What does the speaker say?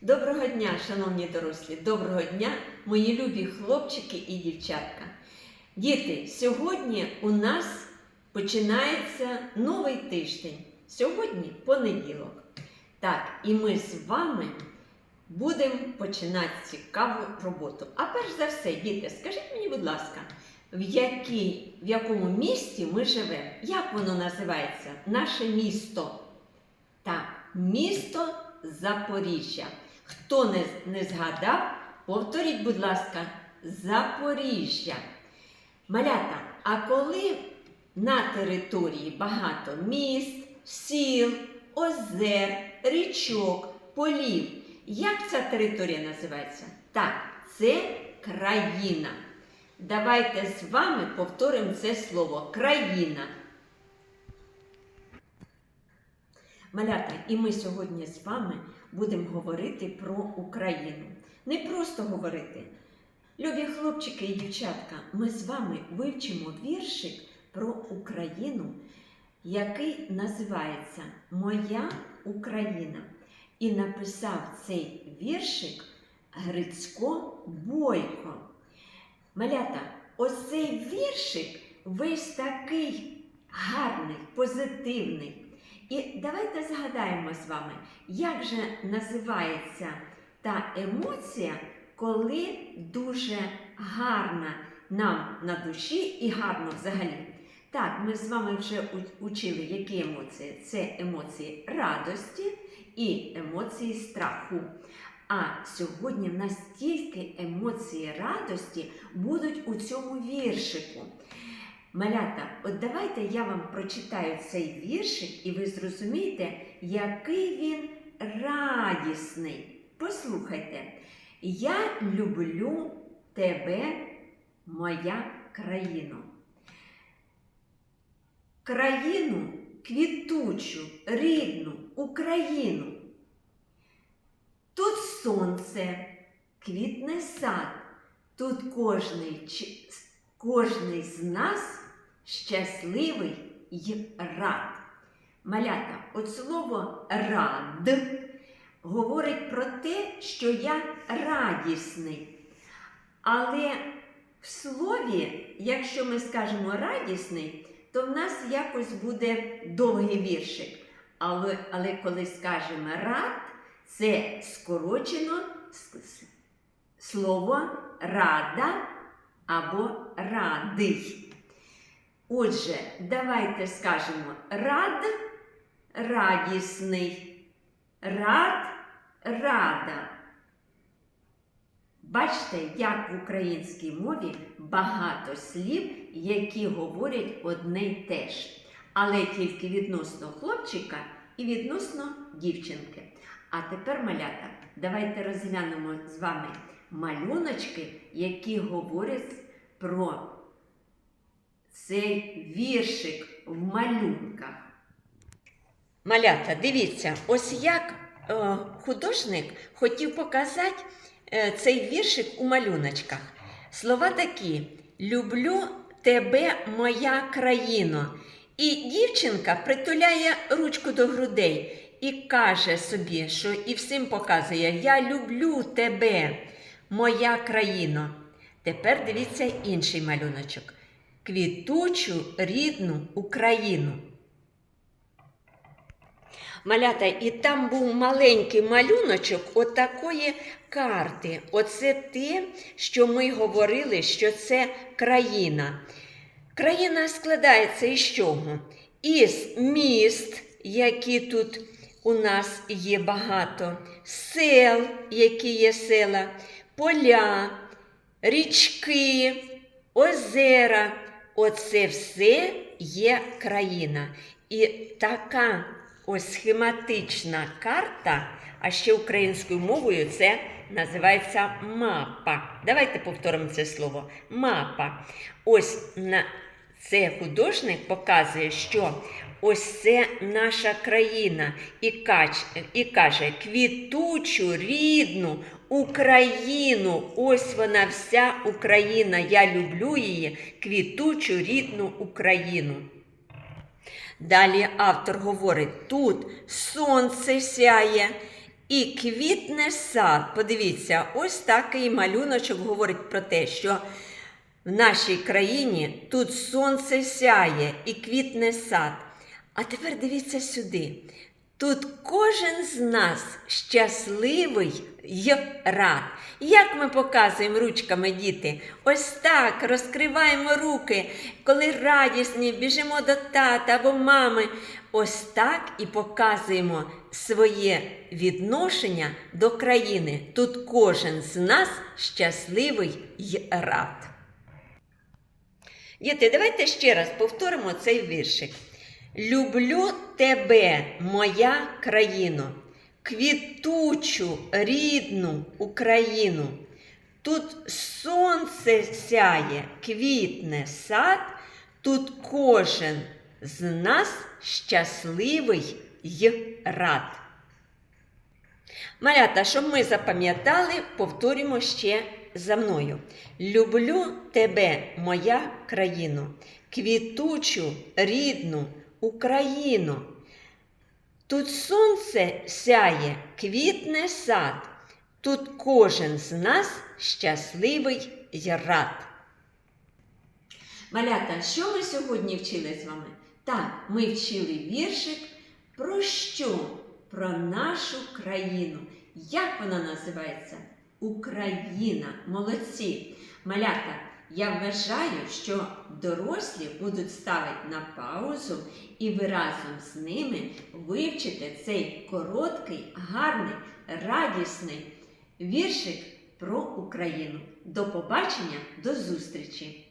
Доброго дня, шановні дорослі, доброго дня, мої любі хлопчики і дівчатка. Діти, сьогодні у нас починається новий тиждень. Сьогодні понеділок. Так, і ми з вами будемо починати цікаву роботу. А перш за все, діти, скажіть мені, будь ласка, в, якій, в якому місті ми живемо? Як воно називається? Наше місто. Так, місто Запоріжжя. Хто не, не згадав, повторіть, будь ласка, Запоріжжя. Малята, а коли на території багато міст, сіл, озер, річок, полів, як ця територія називається? Так, це країна. Давайте з вами повторимо це слово країна. Малята, і ми сьогодні з вами будемо говорити про Україну. Не просто говорити. Любі хлопчики і дівчатка, ми з вами вивчимо віршик про Україну, який називається Моя Україна. І написав цей віршик Грицько Бойко. Малята, ось цей віршик весь такий гарний, позитивний. І давайте згадаємо з вами, як же називається та емоція, коли дуже гарна нам на душі і гарно взагалі. Так, ми з вами вже учили, які емоції. Це емоції радості і емоції страху. А сьогодні в нас тільки емоції радості будуть у цьому віршику. Малята, от давайте я вам прочитаю цей віршик, і ви зрозумієте, який він радісний. Послухайте, я люблю тебе, моя країно. Країну квітучу, рідну Україну. Тут сонце, квітне сад, тут кожний, кожний з нас щасливий й рад. Малята, от слово рад говорить про те, що я радісний. Але в слові, якщо ми скажемо радісний, то в нас якось буде довгий віршик. Але, але коли скажемо рад, це скорочено слово рада або радий. Отже, давайте скажемо рад радісний, рад рада. Бачите, як в українській мові багато слів, які говорять одне й те ж, але тільки відносно хлопчика і відносно дівчинки. А тепер, малята, давайте розглянемо з вами малюночки, які говорять про цей віршик в малюнках. Малята, дивіться, ось як е, художник хотів показати е, цей віршик у малюночках. Слова такі: Люблю тебе, моя країно. І дівчинка притуляє ручку до грудей і каже собі, що і всім показує: Я люблю тебе, моя країно. Тепер дивіться інший малюночок: квітучу рідну Україну. Малята, і там був маленький малюночок отакої карти. Оце те, що ми говорили, що це країна. Країна складається із чого? Із міст, які тут у нас є багато, сел, які є села, поля, річки, озера. Оце все є країна. І така ось схематична карта, а ще українською мовою це називається мапа. Давайте повторимо це слово. Мапа. Ось на це художник показує, що ось це наша країна і, каже квітучу, рідну Україну. Ось вона вся Україна. Я люблю її, квітучу, рідну Україну. Далі автор говорить: тут сонце сяє, і квітне сад. Подивіться, ось такий малюночок говорить про те, що в нашій країні тут сонце сяє і квітне сад. А тепер дивіться сюди. Тут кожен з нас щасливий й рад. Як ми показуємо ручками, діти? Ось так розкриваємо руки, коли радісні, біжимо до тата або мами. Ось так і показуємо своє відношення до країни. Тут кожен з нас щасливий й рад. Діти, давайте ще раз повторимо цей віршик. Люблю тебе, моя країно, квітучу рідну Україну. Тут сонце сяє, квітне сад, тут кожен з нас щасливий й рад. Малята, щоб ми запам'ятали, повторюємо ще за мною. Люблю тебе, моя країно, квітучу рідну Україну. Тут сонце сяє, квітне сад, тут кожен з нас щасливий й рад. Малята, що ми сьогодні вчили з вами? Так, ми вчили віршик про що? Про нашу країну. Як вона називається? Україна. Молодці. Малята, я вважаю, що дорослі будуть ставити на паузу, і ви разом з ними вивчите цей короткий, гарний, радісний віршик про Україну. До побачення, до зустрічі!